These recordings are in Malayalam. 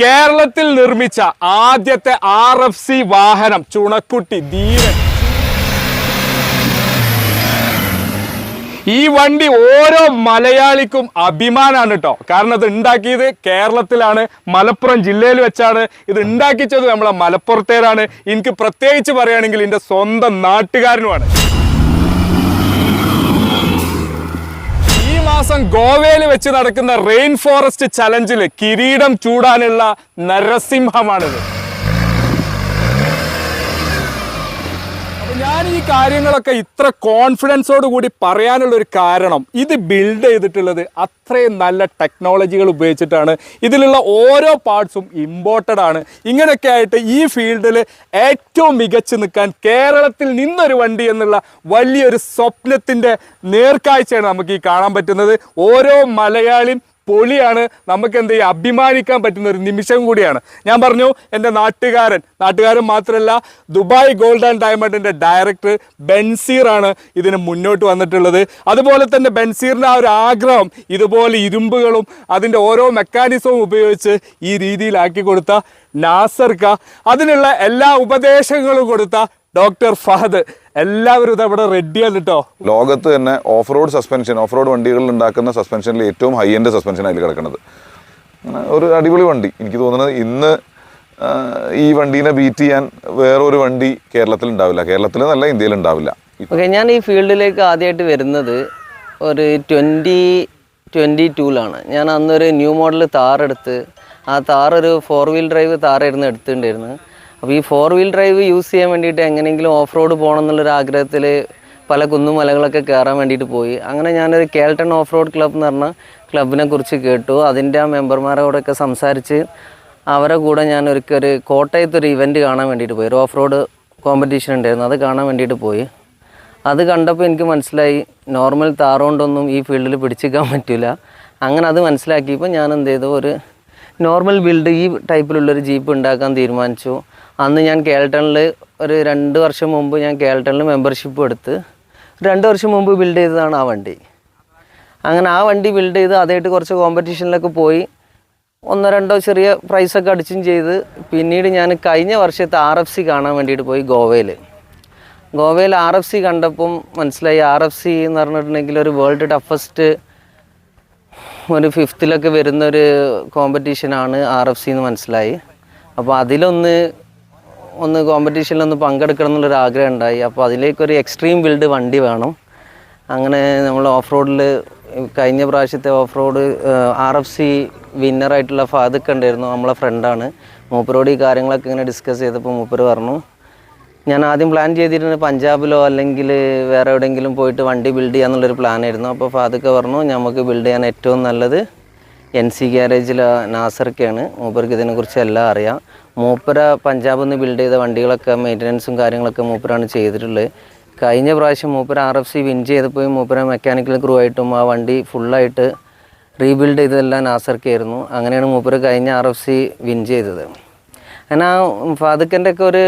കേരളത്തിൽ നിർമ്മിച്ച ആദ്യത്തെ ആർ എഫ് സി വാഹനം ചുണക്കുട്ടി ധീരൻ. ഈ വണ്ടി ഓരോ മലയാളിക്കും അഭിമാനാണ് കേട്ടോ കാരണം ഇത് ഉണ്ടാക്കിയത് കേരളത്തിലാണ് മലപ്പുറം ജില്ലയിൽ വെച്ചാണ്. ഇത് ഉണ്ടാക്കിച്ചത് നമ്മളെ മലപ്പുറത്തേരാണ്. എനിക്ക് പ്രത്യേകിച്ച് പറയുകയാണെങ്കിൽ എന്റെ സ്വന്തം നാട്ടുകാരനുമാണ് ഈ മാസം ഗോവയിൽ വെച്ച് നടക്കുന്ന റെയിൻ ഫോറസ്റ്റ് ചലഞ്ചിൽ കിരീടം ചൂടാനുള്ള നരസിംഹമാണിത്. ഞാൻ ഈ കാര്യങ്ങളൊക്കെ ഇത്ര കോൺഫിഡൻസോട് കൂടി പറയാനുള്ള ഒരു കാരണം ഇത് ബിൽഡ് ചെയ്തിട്ടുള്ളത് അത്രയും നല്ല ടെക്നോളജികൾ ഉപയോഗിച്ചിട്ടാണ്. ഇതിലുള്ള ഓരോ പാർട്സും ഇമ്പോർട്ടഡ് ആണ്. ഇങ്ങനെയൊക്കെ ആയിട്ട് ഈ ഫീൽഡിൽ ഏറ്റവും മികച്ചു നിൽക്കാൻ കേരളത്തിൽ നിന്നൊരു വണ്ടി എന്നുള്ള വലിയൊരു സ്വപ്നത്തിന്റെ നേർക്കാഴ്ചയാണ് നമുക്ക് ഈ കാണാൻ പറ്റുന്നത്. ഓരോ മലയാളിയും പൊളിയാണ്. നമുക്ക് എന്ത് ചെയ്യുക അഭിമാനിക്കാൻ പറ്റുന്ന ഒരു നിമിഷം കൂടിയാണ്. ഞാൻ പറഞ്ഞു എന്റെ നാട്ടുകാരൻ നാട്ടുകാരൻ മാത്രമല്ല ദുബായ് ഗോൾഡ് ആൻഡ് ഡയമണ്ടിന്റെ ഡയറക്ടർ ബെൻസീറാണ് ഇതിന് മുന്നോട്ട് വന്നിട്ടുള്ളത്. അതുപോലെ തന്നെ ബെൻസീറിന്റെ ആ ഒരു ആഗ്രഹം ഇതുപോലെ ഇരുമ്പുകളും അതിന്റെ ഓരോ മെക്കാനിസവും ഉപയോഗിച്ച് ഈ രീതിയിലാക്കി കൊടുത്ത നാസർക്ക അതിനുള്ള എല്ലാ ഉപദേശങ്ങളും കൊടുത്ത ഡോക്ടർ ഫഹദ് എല്ലാവരും ഇതവിടെ റെഡിയാണ് കേട്ടോ ലോകത്ത് തന്നെ off road suspension off road വണ്ടികളിൽ ഉണ്ടാക്കുന്ന സസ്പെൻഷനിൽ ഏറ്റവും ഹൈ എൻഡ് സസ്പെൻഷൻ അതിൽ കിടക്കുന്നത് ഒരു അടിപൊളി വണ്ടി. എനിക്ക് തോന്നുന്നത് ഇന്ന് ഈ വണ്ടീനെ ബീറ്റ് ചെയ്യാൻ വേറൊരു വണ്ടി കേരളത്തിൽ ഉണ്ടാവില്ല. കേരളത്തിൽ നല്ല ഇന്ത്യയിൽ ഉണ്ടാവില്ല. ഓക്കെ ഞാൻ ഈ ഫീൽഡിലേക്ക് ആദ്യമായിട്ട് വരുന്നത് ഒരു ട്വന്റി ട്വന്റി ടൂലാണ് ഞാൻ അന്നൊരു ന്യൂ മോഡൽ താറെടുത്ത് ആ താറൊരു ഒരു ഫോർ വീൽ ഡ്രൈവ് താറായിരുന്നു എടുത്തിട്ടുണ്ടായിരുന്നു അപ്പോൾ ഈ ഫോർ വീൽ ഡ്രൈവ് യൂസ് ചെയ്യാൻ വേണ്ടിയിട്ട് എങ്ങനെയെങ്കിലും ഓഫ് റോഡ് പോകണം എന്നുള്ളൊരു ആഗ്രഹത്തിൽ പല കുന്നുമലകളൊക്കെ കയറാൻ വേണ്ടിയിട്ട് പോയി. അങ്ങനെ ഞാനൊരു കേൾട്ടൺ ഓഫ് റോഡ് ക്ലബ്ബ് എന്ന് പറഞ്ഞ ക്ലബിനെ കുറിച്ച് കേട്ടു. അതിന്റെ ആ മെമ്പർമാരോടൊക്കെ സംസാരിച്ച് അവരെ കൂടെ ഞാൻ ഒരിക്കൽ ഒരു കോട്ടയത്ത് ഒരു ഇവന്റ് കാണാൻ വേണ്ടിയിട്ട് പോയി. ഒരു ഓഫ് റോഡ് കോമ്പറ്റീഷൻ ഉണ്ടായിരുന്നു. അത് കാണാൻ വേണ്ടിയിട്ട് പോയി. അത് കണ്ടപ്പോൾ എനിക്ക് മനസ്സിലായി നോർമൽ താറുകൊണ്ടൊന്നും ഈ ഫീൽഡിൽ പിടിച്ചിരിക്കാൻ പറ്റില്ല അങ്ങനെ അത് മനസ്സിലാക്കിയപ്പോൾ ഞാൻ എന്ത് ചെയ്തു? ഒരു നോർമൽ ബിൽഡ് ഈ ടൈപ്പിലുള്ളൊരു ജീപ്പ് ഉണ്ടാക്കാൻ തീരുമാനിച്ചു. അന്ന് ഞാൻ കേൾട്ടണിൽ ഒരു രണ്ട് വർഷം മുമ്പ് ഞാൻ കേൾട്ടണിൽ മെമ്പർഷിപ്പ് എടുത്ത് രണ്ട് വർഷം മുമ്പ് ബിൽഡ് ചെയ്തതാണ് ആ വണ്ടി. അങ്ങനെ ആ വണ്ടി ബിൽഡ് ചെയ്ത് അതായിട്ട് കുറച്ച് കോമ്പറ്റീഷനിലൊക്കെ പോയി. ഒന്നോ രണ്ടോ ചെറിയ പ്രൈസൊക്കെ അടിച്ചും ചെയ്ത് പിന്നീട് ഞാൻ കഴിഞ്ഞ വർഷത്തെ ആർ എഫ് സി കാണാൻ വേണ്ടിയിട്ട് പോയി ഗോവയിൽ ഗോവയിൽ ആർ എഫ് സി കണ്ടപ്പം മനസ്സിലായി. ആർ എഫ് സി എന്ന് പറഞ്ഞിട്ടുണ്ടെങ്കിൽ ഒരു വേൾഡ് ടഫസ്റ്റ് ഒരു ഫിഫ്ത്തിലൊക്കെ വരുന്നൊരു കോമ്പറ്റീഷനാണ് ആർ എഫ് സി എന്ന് മനസ്സിലായി. അപ്പോൾ അതിലൊന്ന് ഒന്ന് കോമ്പറ്റീഷനിലൊന്ന് പങ്കെടുക്കണം എന്നുള്ളൊരു ആഗ്രഹം ഉണ്ടായി. അപ്പോൾ അതിലേക്കൊരു എക്സ്ട്രീം ബിൽഡ് വണ്ടി വേണം. അങ്ങനെ നമ്മൾ ഓഫ് റോഡിൽ കഴിഞ്ഞ പ്രാവശ്യത്തെ off road R F C വിന്നറായിട്ടുള്ള ഫാദുക്ക് ഉണ്ടായിരുന്നു നമ്മളെ ഫ്രണ്ടാണ് മൂപ്പരോട് ഈ കാര്യങ്ങളൊക്കെ ഇങ്ങനെ ഡിസ്കസ് ചെയ്തപ്പോൾ മൂപ്പര് പറഞ്ഞു ഞാൻ ആദ്യം പ്ലാൻ ചെയ്തിരുന്നത് പഞ്ചാബിലോ അല്ലെങ്കിൽ വേറെ എവിടെയെങ്കിലും പോയിട്ട് വണ്ടി ബിൽഡ് ചെയ്യാന്നുള്ളൊരു പ്ലാനായിരുന്നു അപ്പോൾ ഫാദൊക്കെ പറഞ്ഞു നമുക്ക് ബിൽഡ് ചെയ്യാൻ ഏറ്റവും നല്ലത് എൻ സി ഗ്യാരേജിലെ നാസർക്കാണ്. മൂപ്പർക്ക് ഇതിനെക്കുറിച്ച് എല്ലാം അറിയാം. മൂപ്പര പഞ്ചാബിൽ നിന്ന് ബിൽഡ് ചെയ്ത വണ്ടികളൊക്കെ മെയിന്റനൻസും കാര്യങ്ങളൊക്കെ മൂപ്പരാണ് ചെയ്തിട്ടുള്ളത് കഴിഞ്ഞ പ്രാവശ്യം മൂപ്പര ആർ എഫ് സി വിൻ ചെയ്തപ്പോൾ മൂപ്പര മെക്കാനിക്കൽ ക്രൂ ആയിട്ടും ആ വണ്ടി ഫുള്ളായിട്ട് റീബിൽഡ് ചെയ്തതെല്ലാം നാസർക്കായിരുന്നു അങ്ങനെയാണ് മൂപ്പര് കഴിഞ്ഞ ആർ എഫ് സി വിൻ ചെയ്തത്. അങ്ങനെ ആ ഫാദുക്കന്റെ ഒക്കെ ഒരു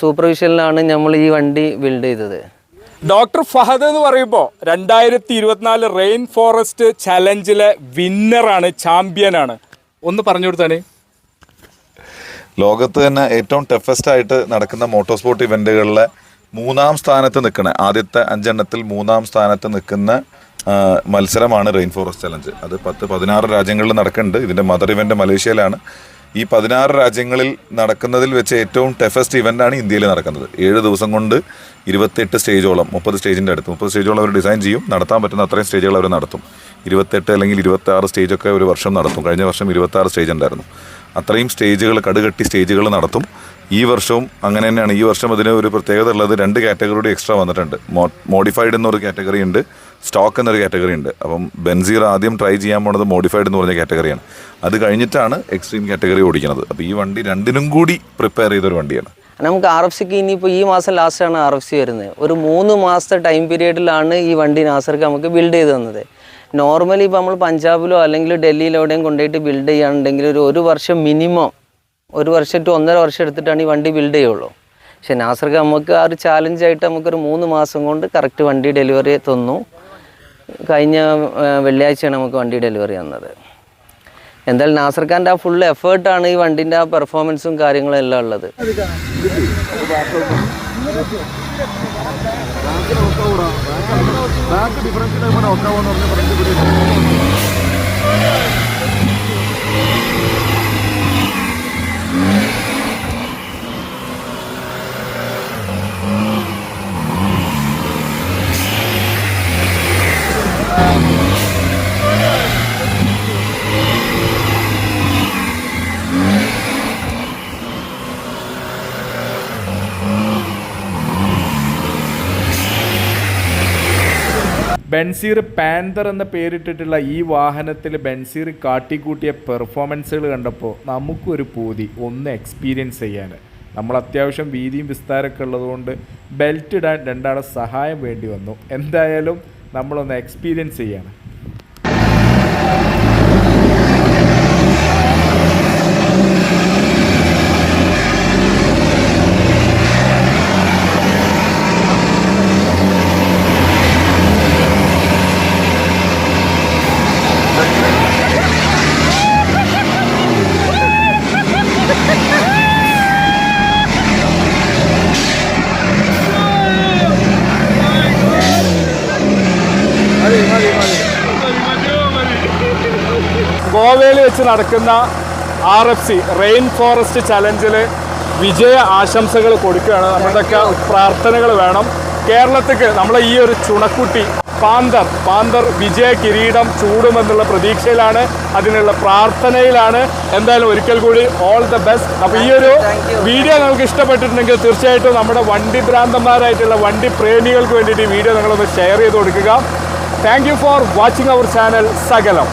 സൂപ്പർവിഷനിലാണ് നമ്മൾ ഈ വണ്ടി ബിൽഡ് ചെയ്തത്. ഡോക്ടർ ഫഹദ് എന്ന് പറയുമ്പോൾ രണ്ടായിരത്തി ഇരുപത്തിനാല് റെയിൻ ഫോറസ്റ്റ് ചലഞ്ചിലെ വിന്നറാണ് ചാമ്പ്യനാണ് ഒന്ന് പറഞ്ഞു കൊടുത്താണേ ലോകത്ത് തന്നെ ഏറ്റവും ടഫസ്റ്റ് ആയിട്ട് നടക്കുന്ന മോട്ടോർ സ്പോർട്ട് ഇവന്റുകളിലെ മൂന്നാം സ്ഥാനത്ത് നിൽക്കുന്ന ആദ്യത്തെ അഞ്ചെണ്ണത്തിൽ മൂന്നാം സ്ഥാനത്ത് നിൽക്കുന്ന മത്സരമാണ് റെയിൻ ഫോറസ്റ്റ് ചലഞ്ച് അത് പത്ത് പതിനാറ് രാജ്യങ്ങളിൽ നടക്കുന്നുണ്ട്. ഇതിന്റെ മദർ ഇവന്റ് മലേഷ്യയിലാണ്. ഈ പതിനാറ് രാജ്യങ്ങളിൽ നടക്കുന്നതിൽ വെച്ച് ഏറ്റവും ടഫസ്റ്റ് ഇവന്റാണ് ഇന്ത്യയിൽ നടക്കുന്നത്. ഏഴ് ദിവസം കൊണ്ട് ഇരുപത്തെട്ട് സ്റ്റേജോളം മുപ്പത് സ്റ്റേജിന്റെ അടുത്ത്. മുപ്പത് സ്റ്റേജോളം അവർ ഡിസൈൻ ചെയ്യും. നടത്താൻ പറ്റുന്ന അത്രയും സ്റ്റേജുകൾ അവർ നടത്തും. ഇരുപത്തെട്ട് അല്ലെങ്കിൽ ഇരുപത്തി ആറ് സ്റ്റേജൊക്കെ ഒരു വർഷം നടത്തും. കഴിഞ്ഞ വർഷം ഇരുപത്തി ആറ് സ്റ്റേജ് ഉണ്ടായിരുന്നു. അത്രയും സ്റ്റേജുകൾ കടുകട്ടി സ്റ്റേജുകൾ നടത്തും. ഈ വർഷവും അങ്ങനെ തന്നെയാണ്. ഈ വർഷം അതിന് ഒരു പ്രത്യേകത ഉള്ളത് രണ്ട് കാറ്റഗറിയുടെ എക്സ്ട്രാ വന്നിട്ടുണ്ട്. മോഡിഫൈഡ് എന്നൊരു കാറ്റഗറി ഉണ്ട്. സ്റ്റോക്ക് എന്നൊരു കാറ്റഗറി ഉണ്ട്. അപ്പം ബെൻസീർ ആദ്യം ട്രൈ ചെയ്യാൻ പോണത് മോഡിഫൈഡ് എന്ന് പറഞ്ഞ കാറ്റഗറിയാണ്. അത് കഴിഞ്ഞിട്ടാണ് എക്സ്ട്രീം കാറ്റഗറി ഓടിക്കുന്നത്. അപ്പോൾ ഈ വണ്ടി രണ്ടിനും കൂടി പ്രിപ്പയർ ചെയ്തൊരു വണ്ടിയാണ്. നമുക്ക് ആർ എഫ് സിക്ക് ഇനിയിപ്പോൾ ഈ മാസം ലാസ്റ്റാണ് ആർ എഫ് സി വരുന്നത്. ഒരു മൂന്ന് മാസത്തെ ടൈം പീരീഡിലാണ് ഈ വണ്ടി നാസർക്ക് നമുക്ക് ബിൽഡ് ചെയ്ത് തന്നത്. നോർമലി ഇപ്പോൾ നമ്മൾ പഞ്ചാബിലോ അല്ലെങ്കിൽ ഡൽഹിയിലോ എവിടെയും കൊണ്ടുപോയിട്ട് ബിൽഡ് ചെയ്യുകയാണെന്നുണ്ടെങ്കിൽ ഒരു ഒരു വർഷം മിനിമം ഒരു വർഷം ടു ഒന്നര വർഷം എടുത്തിട്ടാണ് ഈ വണ്ടി ബിൽഡ് ചെയ്യുള്ളൂ. പക്ഷേ നാസർക്ക് നമുക്ക് ആ ഒരു ചാലഞ്ചായിട്ട് നമുക്കൊരു മൂന്ന് മാസം കൊണ്ട് കറക്റ്റ് വണ്ടി ഡെലിവറി തന്നു. കഴിഞ്ഞ വെള്ളിയാഴ്ചയാണ് നമുക്ക് വണ്ടി ഡെലിവറി തന്നത്. എന്തായാലും നാസർ ഖാന്റെ ആ ഫുൾ എഫേർട്ടാണ് ഈ വണ്ടിന്റെ ആ പെർഫോമൻസും കാര്യങ്ങളും എല്ലാം ഉള്ളത്. ഒക്കാവൂടാ ബാക്ക് ഡിഫറൻസിൽ ഇവിടെ ഒക്കാവെന്ന് പറഞ്ഞ് പറഞ്ഞു കൂടി ബെൻസീർ പാന്തർ എന്ന പേരിട്ടിട്ടുള്ള ഈ വാഹനത്തിൽ ബെൻസീർ കാട്ടിക്കൂട്ടിയ പെർഫോമൻസുകൾ കണ്ടപ്പോൾ നമുക്കൊരു പൂതി ഒന്ന് എക്സ്പീരിയൻസ് ചെയ്യാൻ. നമ്മൾ അത്യാവശ്യം വീതിയും വിസ്താരമൊക്കെ ഉള്ളതുകൊണ്ട് ബെൽറ്റ് ഇടാൻ രണ്ടാളെ സഹായം വേണ്ടി വന്നു. എന്തായാലും നമ്മളൊന്ന് എക്സ്പീരിയൻസ് ചെയ്യാണ്. ഗോവയിൽ വെച്ച് നടക്കുന്ന R F C rain forest ചലഞ്ചിൽ വിജയ ആശംസകൾ കൊടുക്കുകയാണ്. നമ്മുടെയൊക്കെ പ്രാർത്ഥനകൾ വേണം. കേരളത്തിക്ക് നമ്മളെ ഈ ഒരു ചുണക്കുട്ടി പാന്തർ പാന്തർ വിജയ കിരീടം ചൂടുമെന്നുള്ള പ്രതീക്ഷയിലാണ് അതിനുള്ള പ്രാർത്ഥനയിലാണ്. എന്തായാലും ഒരിക്കൽ കൂടി ഓൾ ദ ബെസ്റ്റ് അപ്പോൾ ഈ ഒരു വീഡിയോ നിങ്ങൾക്ക് ഇഷ്ടപ്പെട്ടിട്ടുണ്ടെങ്കിൽ തീർച്ചയായിട്ടും നമ്മുടെ വണ്ടി ഭ്രാന്തന്മാരായിട്ടുള്ള വണ്ടി പ്രേമികൾക്ക് വേണ്ടിയിട്ട് ഈ വീഡിയോ നിങ്ങളൊന്ന് ഷെയർ ചെയ്ത് കൊടുക്കുക. Thank you for watching our channel സകലം.